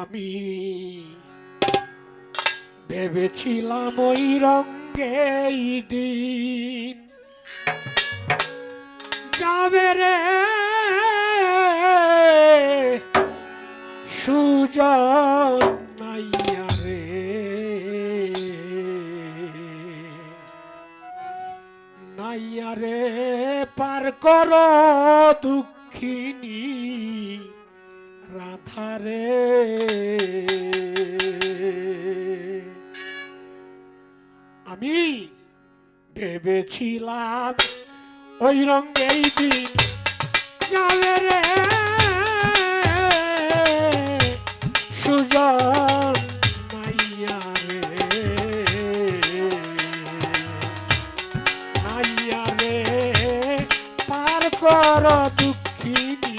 আমি ভেবেছিলাম ওই রঙ্গে দিন যাবে রে সুজন নাইয়া রে। নাইয়া রে, পার কর দুঃখিনী। রাধারে আমি ভেবেছিলাম ওই রঙেই দিন রে। সুজন মাইয়া রে। মাইয়া রে পার কর দুঃখিনী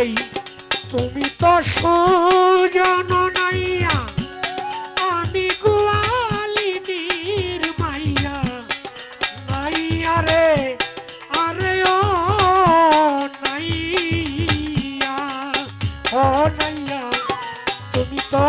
এই, তুমি তো সুজন নাইয়া আমি গোয়ালিনীর মাইয়া। নাইয়া রে, আরে ও নাইয়া ও নাইয়া তুমি তো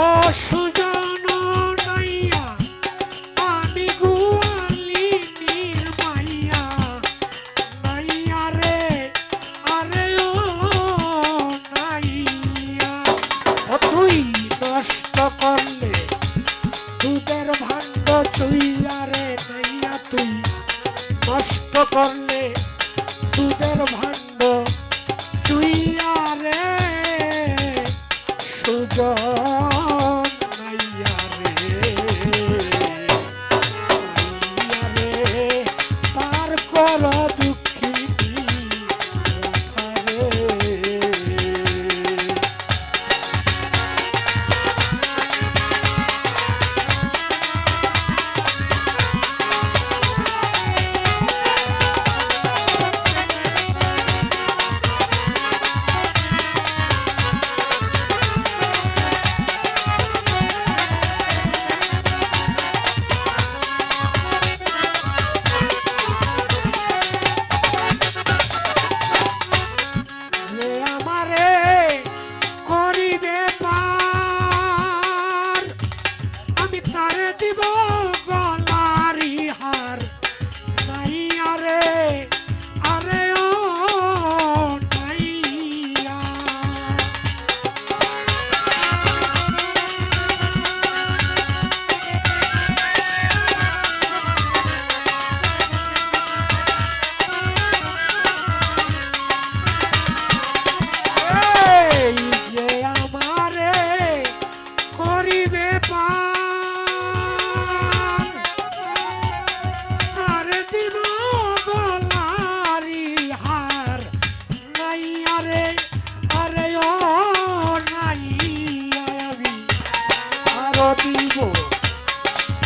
করিব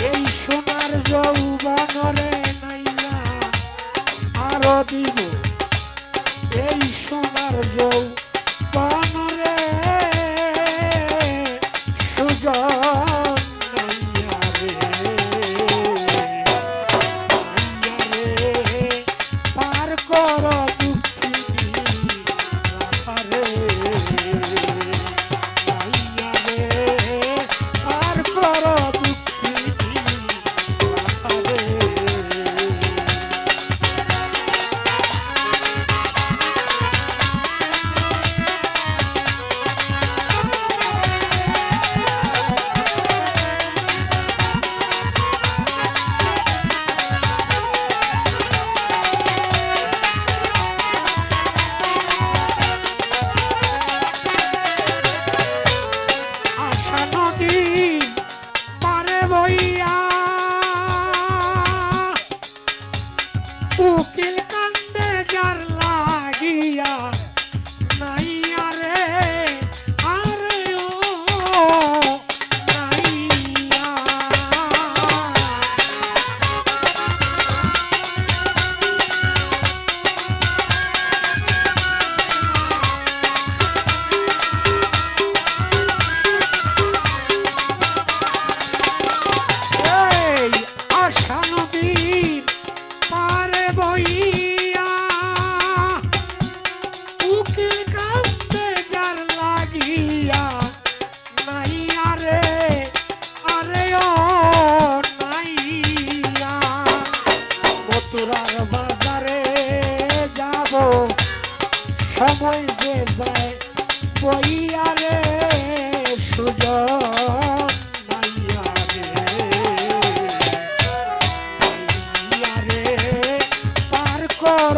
এই সোনার যৌবানরে নাইয়া আরও দিব এই সোনার যৌ চূড়ার বাজারে যাব। সময় যে যায় বইয়ারে সুযোগ নাইয়ারে পার কর